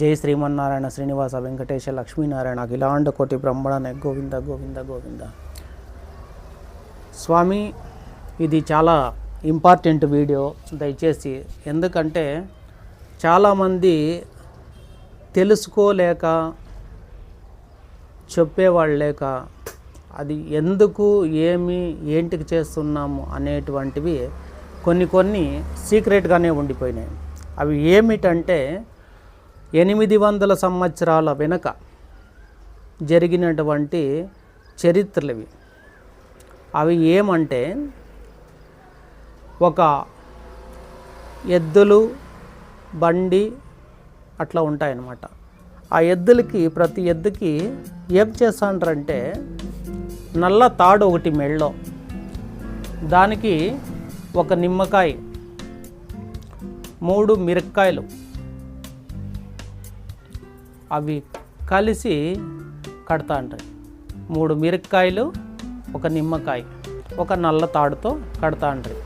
జై శ్రీమన్నారాయణ శ్రీనివాస వెంకటేశ లక్ష్మీనారాయణ అఖిలాండ కోటి బ్రహ్మణ గోవింద గోవింద గోవింద. స్వామి ఇది చాలా ఇంపార్టెంట్ వీడియో దయచేసి. ఎందుకంటే చాలామంది తెలుసుకోలేక చెప్పేవాళ్ళు లేక అది ఎందుకు ఏమి ఏంటికి చేస్తున్నాము అనేటువంటివి కొన్ని కొన్ని సీక్రెట్గానే ఉండిపోయినాయి. అవి ఏమిటంటే ఎనిమిది వందల సంవత్సరాల వెనుక జరిగినటువంటి చరిత్రలు ఇవి అవి ఏమంటే ఒక ఎద్దులు బండి అట్లా ఉంటాయన్నమాట. ఆ ఎద్దులకి ప్రతి ఎద్దుకి ఏం చేస్తాంటారంటే నల్ల తాడు ఒకటి మెళ్ళో దానికి ఒక నిమ్మకాయ మూడు మిరక్కాయలు అవి కలిసి కడతా ఉంటాయి మూడు మిరక్కాయలు ఒక నిమ్మకాయ ఒక నల్ల తాడుతో కడతా ఉంటాయి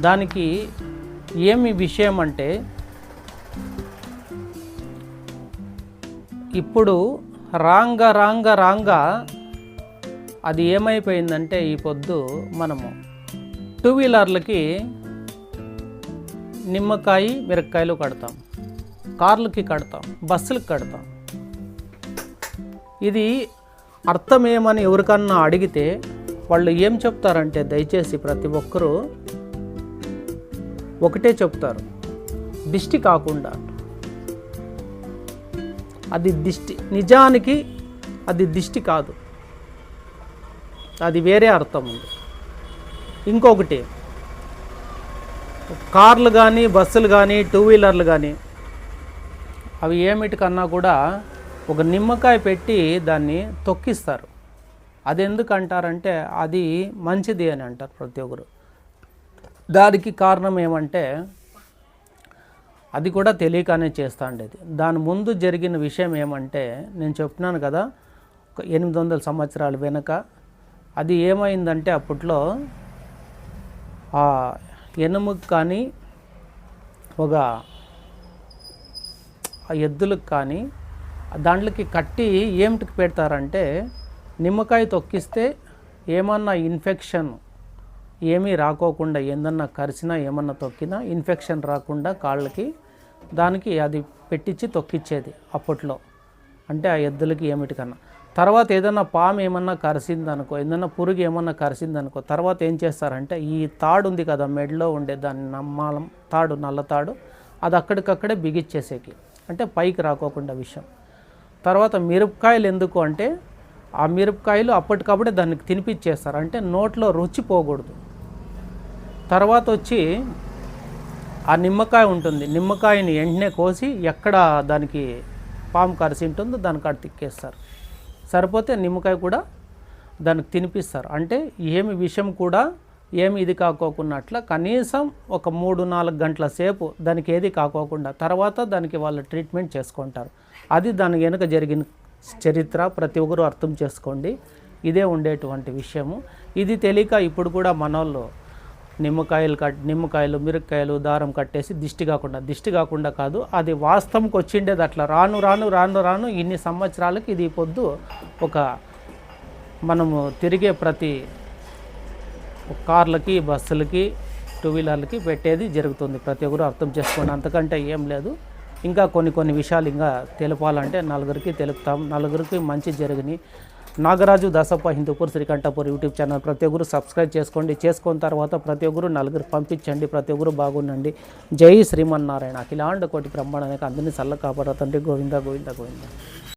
దానికి ఏమి విషయం అంటే ఇప్పుడు రాంగ రాంగ రాంగ అది ఏమైపోయిందంటే ఈ పొద్దు మనము టూ వీలర్లకి నిమ్మకాయ మిరక్కాయలు కడతాం. కార్లకి కడతాం. బస్సులకు కడతాం. ఇది అర్థమేమని ఎవరికన్నా అడిగితే వాళ్ళు ఏం చెప్తారంటే దయచేసి ప్రతి ఒక్కరూ ఒకటే చెప్తారు. దిష్టి కాకుండా. అది దిష్టి. నిజానికి అది దిష్టి కాదు. అది వేరే అర్థం ఉంది. ఇంకొకటి కార్లు కానీ బస్సులు కానీ టూ వీలర్లు కానీ అవి ఏమిటికన్నా కూడా ఒక నిమ్మకాయ పెట్టి దాన్ని తొక్కిస్తారు. అది ఎందుకంటారంటే అది మంచిది అని అంటారు ప్రతి ఒక్కరు. దానికి కారణం ఏమంటే అది కూడా తెలియకనే చేస్తా ఉండేది దాని ముందు జరిగిన విషయం ఏమంటే నేను చెప్తున్నాను కదా ఒక ఎనిమిది వందల సంవత్సరాల వెనుక అది ఏమైందంటే అప్పట్లో ఆ ఎనుముకు కానీ ఒక ఎద్దులకు కానీ దాంట్లోకి కట్టి ఏమిటికి పెడతారంటే నిమ్మకాయ తొక్కిస్తే ఏమన్నా ఇన్ఫెక్షన్ ఏమీ రాకోకుండా ఏందన్నా కరిచినా ఏమన్నా తొక్కినా ఇన్ఫెక్షన్ రాకుండా కాళ్ళకి దానికి అది పెట్టించి తొక్కిచ్చేది అప్పట్లో. అంటే ఆ ఎద్దులకి ఏమిటికన్నా. తర్వాత ఏదన్నా పాము ఏమన్నా కరిసిందనుకో ఏదన్నా పురుగు ఏమన్నా కరిసిందనుకో తర్వాత ఏం చేస్తారంటే ఈ తాడు ఉంది కదా మెడలో ఉండే దాన్ని నమ్మాలం తాడు నల్ల తాడు అది అక్కడికక్కడే బిగిచ్చేసేకి. అంటే పైకి రాకోకుండా విషయం తర్వాత మిరపకాయలు ఎందుకు అంటే ఆ మిరపకాయలు అప్పటికప్పుడే దానికి తినిపించేస్తారు. అంటే నోట్లో రుచి పోకూడదు. తర్వాత వచ్చి ఆ నిమ్మకాయ ఉంటుంది. నిమ్మకాయని వెంటనే కోసి ఎక్కడ దానికి పాము కరిసి ఉంటుందో దాని కాడ తిక్కేస్తారు. సరిపోతే నిమ్మకాయ కూడా దానికి తినిపిస్తారు. అంటే ఏమి విషయం కూడా ఏమి ఇది కాకోకున్నట్ల కనీసం ఒక మూడు నాలుగు గంటల సేపు దానికి ఏది కాకోకుండా తర్వాత దానికి వాళ్ళు ట్రీట్మెంట్ చేసుకుంటారు. అది దాని వెనుక జరిగిన చరిత్ర ప్రతి ఒక్కరు అర్థం చేసుకోండి. ఇదే ఉండేటువంటి విషయము. ఇది తెలియక ఇప్పుడు కూడా మనోళ్ళు నిమ్మకాయలు కట్ నిమ్మకాయలు మిరక్కాయలు దారం కట్టేసి దిష్టి కాకుండా దిష్టి కాకుండా కాదు అది వాస్తవంకి వచ్చిండేది అట్లా రాను రాను రాను రాను ఇన్ని సంవత్సరాలకి ఇది పొద్దు ఒక మనము తిరిగే ప్రతి కార్లకి బస్సులకి టూ వీలర్లకి పెట్టేది జరుగుతుంది. ప్రతి ఒక్కరు అర్థం చేసుకోండి. అంతకంటే ఏం లేదు. ఇంకా కొన్ని కొన్ని విషయాలు ఇంకా తెలపాలంటే నలుగురికి తెలుపుతాం. నలుగురికి మంచి జరిగినాయి నాగరాజు దసప్ప హిందూపూర్ శ్రీకంఠపూర్ యూట్యూబ్ ఛానల్. ప్రతి ఒక్కరు సబ్స్క్రైబ్ చేసుకోండి. చేసుకున్న తర్వాత ప్రతి ఒక్కరు నలుగురు పంపించండి. ప్రతి ఒక్కరు బాగుండండి. జై శ్రీమన్నారాయణ. అఖిలాండ కోటి బ్రహ్మాండానికి అందరినీ సల్ల కాపాడు. గోవింద గోవింద గోవింద.